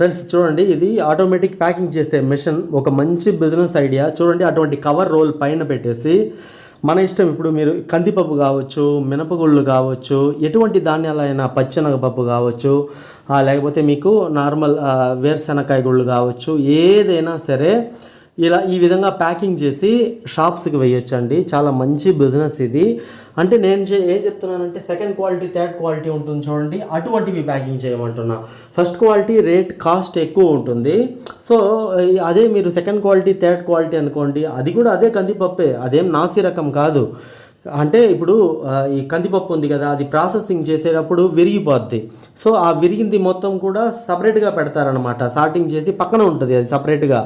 Friends చూడండి ఇది automatic packing చేసే మిషన్ ఒక మంచి బిజినెస్ ఐడియా చూడండి అటువంటి కవర్ రోల్ పైన పెట్టేసి మన ఇష్టం ఇప్పుడు మీరు కందిపప్పు కావచ్చు మినపగుళ్ళు కావచ్చు ఎటువంటి ధాన్యాలైనా పచ్చెనగ పప్పు కావచ్చు లేకపోతే మీకు నార్మల్ వేరుశెనకాయ గుళ్ళు కావచ్చు ఏదైనా సరే ఇలా ఈ విధంగా ప్యాకింగ్ చేసి షాప్స్కి వేయొచ్చండి. చాలా మంచి బిజినెస్ ఇది. అంటే నేను చే- ఏం చెప్తున్నానంటే సెకండ్ క్వాలిటీ థర్డ్ క్వాలిటీ ఉంటుంది చూడండి. అటువంటివి ప్యాకింగ్ చేయమంటున్నా. ఫస్ట్ క్వాలిటీ రేట్ కాస్ట్ ఎక్కువ ఉంటుంది. సో అదే మీరు సెకండ్ క్వాలిటీ థర్డ్ క్వాలిటీ అనుకోండి అది కూడా అదే కందిపప్పే. అదేం నాసి రకం కాదు. అంటే ఇప్పుడు ఈ కందిపప్పు ఉంది కదా అది ప్రాసెసింగ్ చేసేటప్పుడు విరిగిపోద్ది. సో ఆ విరిగింది మొత్తం కూడా సపరేట్గా పెడతారనమాట సార్టింగ్ చేసి పక్కన ఉంటుంది అది సపరేట్గా.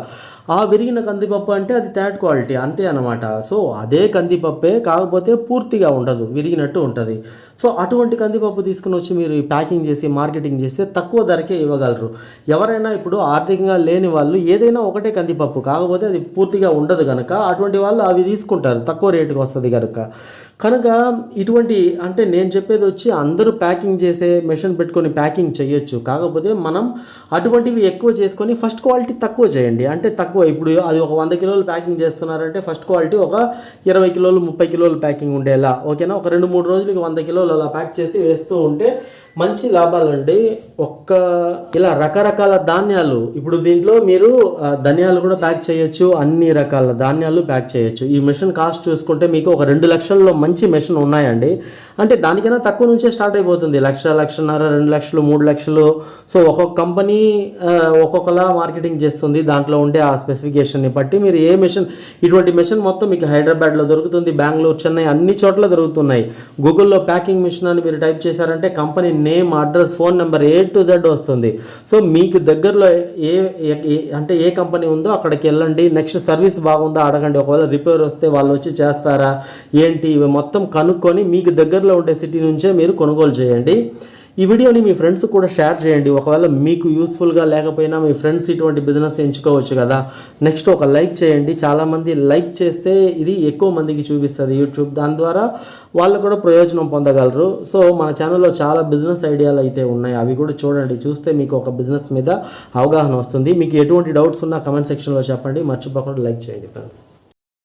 ఆ విరిగిన కందిపప్పు అంటే అది థర్డ్ క్వాలిటీ అంతే అనమాట సో అదే కందిపప్పే కాకపోతే పూర్తిగా ఉండదు విరిగినట్టు ఉంటుంది. సో అటువంటి కందిపప్పు తీసుకుని వచ్చి మీరు ప్యాకింగ్ చేసి మార్కెటింగ్ చేస్తే తక్కువ ధరకే ఇవ్వగలరు. ఎవరైనా ఇప్పుడు ఆర్థికంగా లేని వాళ్ళు ఏదైనా ఒకటే కందిపప్పు కాకపోతే అది పూర్తిగా ఉండదు కనుక అటువంటి వాళ్ళు అవి తీసుకుంటారు తక్కువ రేటుకి వస్తుంది కనుక కనుక ఇటువంటి అంటే నేను చెప్పేది వచ్చి అందరూ ప్యాకింగ్ చేసే మెషిన్ పెట్టుకొని ప్యాకింగ్ చేయొచ్చు. కాకపోతే మనం అటువంటివి ఎక్కువ చేసుకొని ఫస్ట్ క్వాలిటీ తక్కువ చేయండి. అంటే తక్కువ ఇప్పుడు అది ఒక వంద కిలోలు ప్యాకింగ్ చేస్తున్నారంటే ఫస్ట్ క్వాలిటీ ఒక ఇరవై కిలోలు ముప్పై కిలోలు ప్యాకింగ్ ఉండేలా ఓకేనా? ఒక రెండు మూడు రోజులకి వంద కిలోలు అలా ప్యాక్ చేసి వేస్తూ ఉంటే మంచి లాభాలండి. ఒక్క ఇలా రకరకాల ధాన్యాలు ఇప్పుడు దీంట్లో మీరు ధనియాలు కూడా ప్యాక్ చేయొచ్చు అన్ని రకాల ధాన్యాలు ప్యాక్ చేయొచ్చు. ఈ మిషన్ కాస్ట్ చూసుకుంటే మీకు ఒక రెండు లక్షల్లో మంచి మిషన్ ఉన్నాయండి. అంటే దానికైనా తక్కువ నుంచే స్టార్ట్ అయిపోతుంది. లక్ష లక్షన్నర రెండు లక్షలు మూడు లక్షలు. సో ఒక్కొక్క కంపెనీ ఒక్కొక్కలా మార్కెటింగ్ చేస్తుంది. దాంట్లో ఉండే ఆ స్పెసిఫికేషన్ని బట్టి మీరు ఏ మిషన్ ఇటువంటి మిషన్ మొత్తం మీకు హైదరాబాద్లో దొరుకుతుంది బెంగళూరు చెన్నై అన్ని చోట్ల దొరుకుతున్నాయి. గూగుల్లో ప్యాకింగ్ మిషన్ అని మీరు టైప్ చేశారంటే company name address phone number A to Z వస్తుంది. సో మీకు దగ్గరలో ఏ ఏ- అంటే ఏ కంపెనీ ఉందో అక్కడికి వెళ్ళండి. నెక్స్ట్ సర్వీస్ బాగుందో అడగండి. ఒకవేళ రిపేర్ వస్తే వాళ్ళు వచ్చి చేస్తారా? ఏంటి? ఇవి మొత్తం కనుక్కొని మీకు దగ్గరలో ఉండే సిటీ నుంచే మీరు కొనుగోలు చేయండి. ఈ వీడియోని మీ ఫ్రెండ్స్ కూడా షేర్ చేయండి. ఒకవేళ మీకు యూస్ఫుల్గా లేకపోయినా మీ ఫ్రెండ్స్ ఇటువంటి బిజినెస్ ఎంచుకోవచ్చు కదా. నెక్స్ట్ ఒక లైక్ చేయండి. చాలామంది లైక్ చేస్తే ఇది ఎక్కువ మందికి చూపిస్తుంది యూట్యూబ్ దాని ద్వారా వాళ్ళు కూడా ప్రయోజనం పొందగలరు. సో మన ఛానల్లో చాలా బిజినెస్ ఐడియాలు అయితే ఉన్నాయి. అవి కూడా చూడండి. చూస్తే మీకు ఒక బిజినెస్ మీద అవగాహన వస్తుంది. మీకు ఎటువంటి డౌట్స్ ఉన్నా కమెంట్ సెక్షన్లో చెప్పండి. మర్చిపోకుండా లైక్ చేయండి ఫ్రెండ్స్